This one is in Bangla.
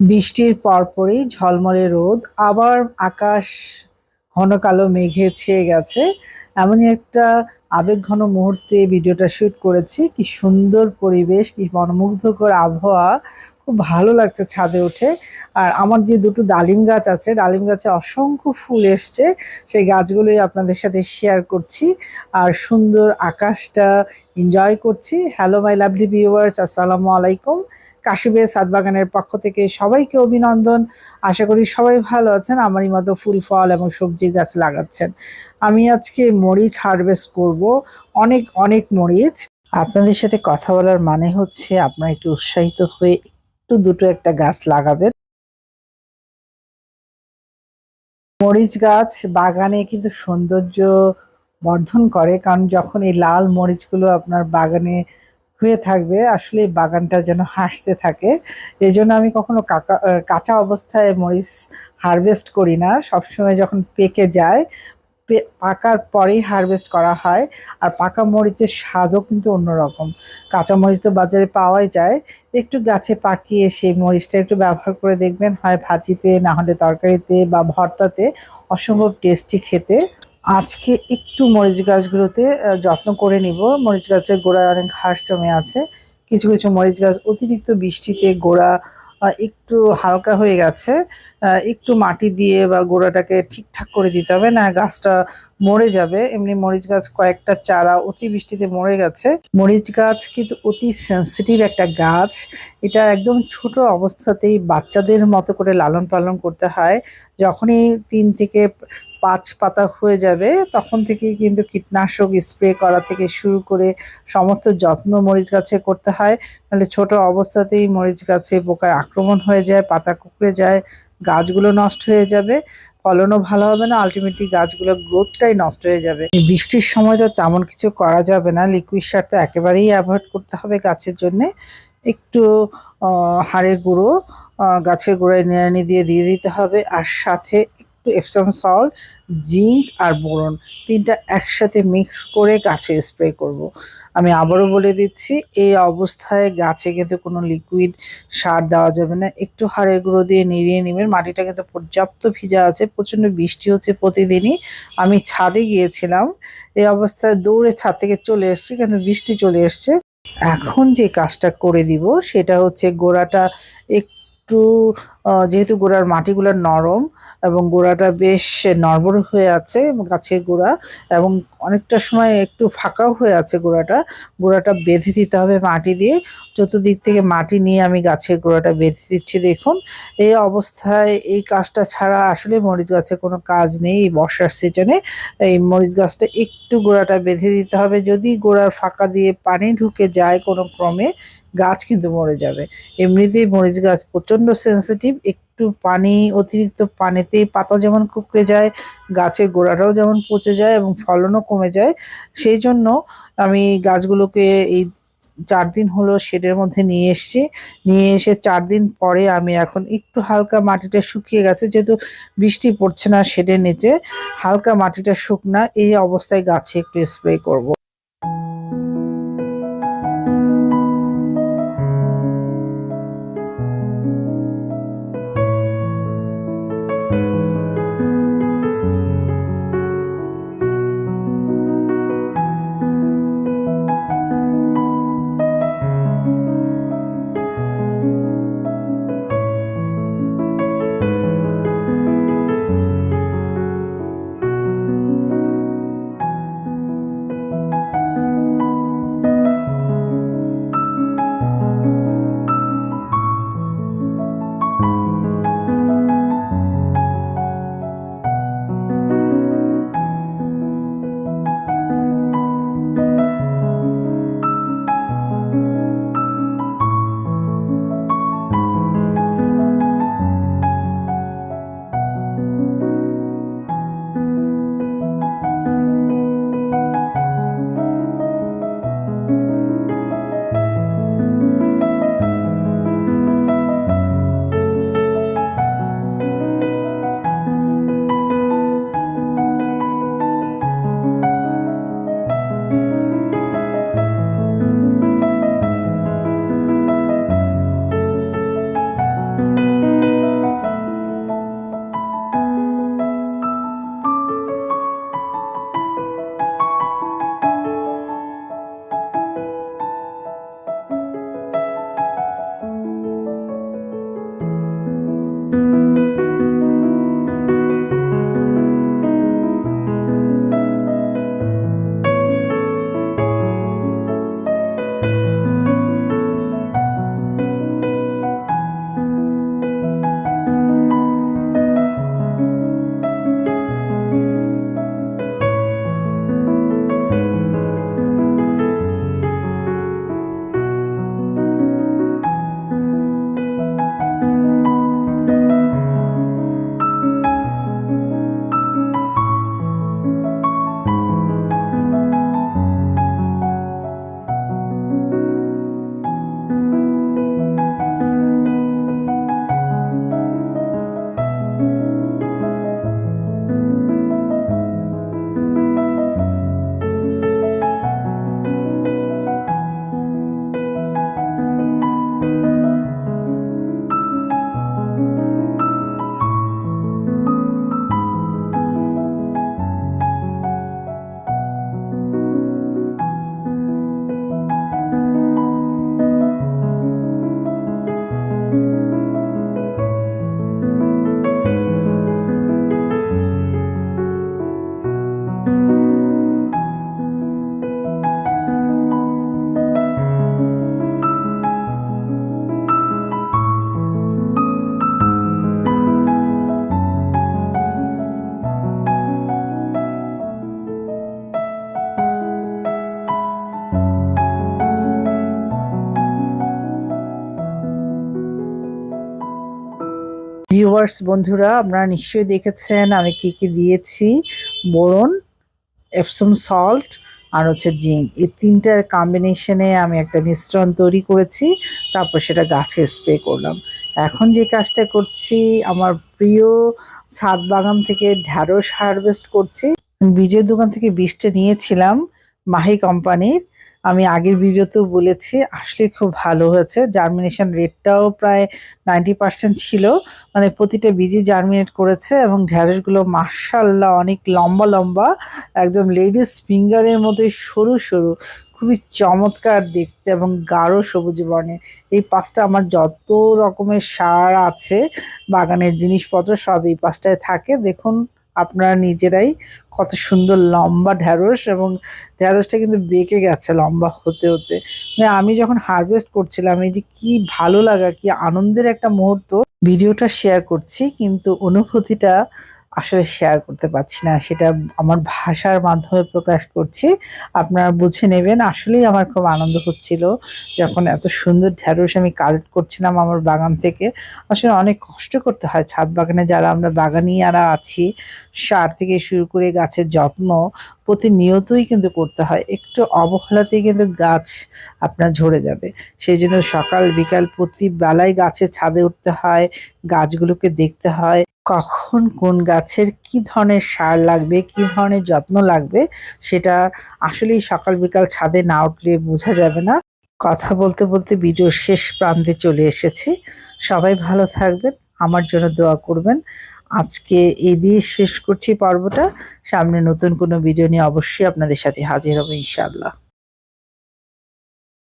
বৃষ্টির পরপরই ঝলমলে রোদ, আবার আকাশ ঘন কালো মেঘে ছেয়ে গেছে। এমনই একটা আবেগ ঘন মুহূর্তে ভিডিওটা শুট করেছি। কি সুন্দর পরিবেশ, কি মনোমুগ্ধকর আবহাওয়া, খুব ভালো লাগছে ছাদে উঠে। আর আমার যে দুটো ডালিম গাছ আছে, ডালিম গাছে অসংখ্য ফুল এসছে, সেই গাছগুলোই আপনাদের সাথে শেয়ার করছি। আর সুন্দর আকাশটা এনজয় করছি। হ্যালো মাই লাভলি ভিউয়ার্স আসসালামু আলাইকুম। কাশিবে সাদবাগানের পক্ষ থেকে সবাইকে অভিনন্দন। আশা করি সবাই ভালো আছেন। আমারই মতো ফুল, ফল এবং সবজির গাছ লাগাচ্ছেন। আমি আজকে মরিচ হারভেস্ট করব। অনেক অনেক মরিচ। আপনাদের সাথে কথা বলার মানে হচ্ছে আপনারা একটু উৎসাহিত হয়ে একটু দুটো একটা গাছ লাগাবেন। মরিচ গাছ বাগানে কিন্তু সৌন্দর্য বর্ধন করে। কারণ যখন এই লাল মরিচগুলো আপনার বাগানে হয়ে থাকবে, আসলে বাগানটা যেন হাসতে থাকে। এই জন্য আমি কখনো কাকা কাঁচা অবস্থায় মরিচ হারভেস্ট করি না। সবসময় যখন পেকে যায় পাকার পরেই হারভেস্ট করা হয়। আর পাকা মরিচের স্বাদও কিন্তু অন্যরকম। কাঁচা মরিচ তো বাজারে পাওয়াই যায়। একটু গাছে পাকিয়ে সেই মরিচটা একটু ব্যবহার করে দেখবেন। হয় ভাজিতে, না হলে তরকারিতে বা ভর্তাতে অসম্ভব টেস্টি খেতে। আজকে একটু মরিচ গাছগুলোতে যত্ন করে নিব। মরিচ গাছের গোড়ায় অনেক ঘাস জমে আছে। কিছু কিছু মরিচ গাছ অতিরিক্ত বৃষ্টিতে গোড়া একটু হালকা হয়ে গেছে। একটু মাটি দিয়ে বা গোড়াটাকে ঠিকঠাক করে দিতে হবে। না, গাছটা মরে যাবে। এমনি মরিচ গাছ কয়েকটা চারা অতি বৃষ্টিতে মরে গেছে। মরিচ গাছ কিন্তু অতি সেন্সিটিভ একটা গাছ। এটা একদম ছোট অবস্থাতেই বাচ্চাদের মতো করে লালন পালন করতে হয়। যখনই তিন থেকে পাঁচ পাতা হয়ে যাবে, তখন থেকেই কিন্তু কীটনাশক স্প্রে করা থেকে শুরু করে সমস্ত যত্ন মরিচ গাছে করতে হয়। নাহলে ছোট অবস্থাতেই মরিচ গাছে পোকার আক্রমণ হয়ে যায়, পাতা কুকড়ে যায় গাছগুলো নষ্ট হয়ে যাবে, ফলনও ভালো হবে না আলটিমেটলি গাছগুলোর গ্রোথটাই নষ্ট হয়ে যাবে। বৃষ্টির সময় তো তেমন কিছু করা যাবে না লিকুইড সার তো একেবারেই অ্যাভয়েড করতে হবে গাছের জন্যে। একটু হাড়ের গুঁড়ো গাছের গোড়ায় নিড়ানি দিয়ে দিয়ে দিতে হবে, আর সাথে একটু এপসম সল্ট জিঙ্ক আর বোরন। তিনটা একসাথে মিক্স করে গাছে স্প্রে করব। আমি আবারও বলে দিচ্ছি, এই অবস্থায় গাছে কিন্তু কোনো লিকুইড সার দেওয়া যাবে না। একটু হাড়ে গুঁড়ো দিয়ে নিড়িয়ে নেবেন। মাটিটা কিন্তু পর্যাপ্ত ভিজা আছে, প্রচণ্ড বৃষ্টি হচ্ছে প্রতিদিনই। আমি ছাদে গিয়েছিলাম, এই অবস্থায় দৌড়ে ছাদ থেকে চলে এসেছি, কিন্তু বৃষ্টি চলে এসছে। এখন যে কাজটা করে দিব, সেটা হচ্ছে গোড়াটা একটু যেহেতু গোড়ার মাটিগুলো নরম এবং গোড়াটা বেশ নরবর হয়ে আছে, গাছের গোড়া, এবং অনেকটা সময় একটু ফাঁকাও হয়ে আছে গোড়াটা গোড়াটা বেঁধে দিতে হবে মাটি দিয়ে। চতুর্দিক থেকে মাটি নিয়ে আমি গাছের গোড়াটা বেঁধে দিচ্ছি, দেখুন। এই অবস্থায় এই কাজটা ছাড়া আসলে মরিচ গাছে কোনো কাজ নেই এই বর্ষার সিজনে। এই মরিচ গাছটা একটু গোড়াটা বেঁধে দিতে হবে। যদি গোড়ার ফাঁকা দিয়ে পানি ঢুকে যায় কোনো ক্রমে, গাছ কিন্তু মরে যাবে। এমনিতেই মরিচ গাছ প্রচণ্ড সেন্সিটিভ একটু পানি, অতিরিক্ত পানিতেই পাতা যেমন কুকড়ে যায় গাছের গোড়াটাও যেমন পচে যায় এবং ফলনও কমে যায়, সেই জন্য আমি গাছগুলোকে এই চার দিন হলো শেডের মধ্যে নিয়ে এসেছি নিয়ে এসে চার দিন পরে আমি এখন একটু হালকা মাটিটা শুকিয়ে গেছে, যেহেতু বৃষ্টি পড়ছে না শেডের নিচে, হালকা মাটিটা শুকনা, এই অবস্থায় গাছে একটু স্প্রে করব। ভিউয়ার্স বন্ধুরা, আপনারা নিশ্চয়ই দেখেছেন আমি কি কি দিয়েছি। বোরন এপসম সল্ট আর হচ্ছে জিঙ্ক। এই তিনটার কম্বিনেশনে আমি একটা মিশ্রণ তৈরি করেছি, তারপর সেটা গাছে স্প্রে করলাম। এখন যে কাজটা করছি, আমার প্রিয় ছাদ বাগান থেকে ঢ্যাঁড়স হারভেস্ট করছি। বীজের দোকান থেকে বীজটা নিয়েছিলাম মাহি কোম্পানির আমি আগের ভিডিওতেও বলেছি, আসলে খুব ভালো হয়েছে। জার্মিনেশন রেটটাও প্রায় নাইনটি পার্সেন্ট ছিল। মানে প্রতিটা বীজই জার্মিনেট করেছে এবং ঢ্যাঁড়সগুলো মার্শাল্লাহ অনেক লম্বা লম্বা, একদম লেডিস ফিঙ্গারের মতোই সরু সরু, খুবই চমৎকার দেখতে এবং গাঢ় সবুজ বর্ণের। এই পাঁচটা আমার যত রকমের সার আছে, বাগানের জিনিসপত্র সব এই পাঁচটায় থাকে। দেখুন আপনারা নিজেরাই কত সুন্দর লম্বা ঢ্যাঁড়স এবং ঢ্যাঁড়সটা কিন্তু বেঁকে গেছে লম্বা হতে হতে। মানে আমি যখন হারভেস্ট করছিলাম, এই যে কি ভালো লাগা, কি আনন্দের একটা মুহূর্ত। ভিডিওটা শেয়ার করছি, কিন্তু অনুভূতিটা আসলে শেয়ার করতে পারছি না। সেটা আমার ভাষার মাধ্যমে প্রকাশ করছি। আপনারা বুঝে নেবেন, আসলেই আমার খুব আনন্দ হচ্ছিল যখন এত সুন্দর ঢ্যাঁড়স আমি কালেক্ট করছিলাম আমার বাগান থেকে। আসলে অনেক কষ্ট করতে হয় ছাদ বাগানে যারা আমরা বাগানিয়ারা আছি, সার থেকে শুরু করে গাছের যত্ন প্রতিনিয়তই কিন্তু করতে হয়। একটু অবহেলাতেই কিন্তু গাছ আপনার ঝরে যাবে। সেই জন্য সকাল বিকাল প্রতি বেলায় গাছের ছাদে উঠতে হয়, গাছগুলোকে দেখতে হয়। কখন কোন গাছের কি ধরনের সার লাগবে, কি ধরনের যত্ন লাগবে, সেটা আসলেই সকাল বিকাল ছাদে না উঠলে বোঝা যাবে না। কথা বলতে বলতে ভিডিওর শেষ প্রান্তে চলে এসেছি। সবাই ভালো থাকবেন, আমার জন্য দোয়া করবেন। আজকে এই দিয়ে শেষ করছি পর্বটা। সামনে নতুন কোনো ভিডিও নিয়ে অবশ্যই আপনাদের সাথে হাজির হব ইনশাআল্লাহ।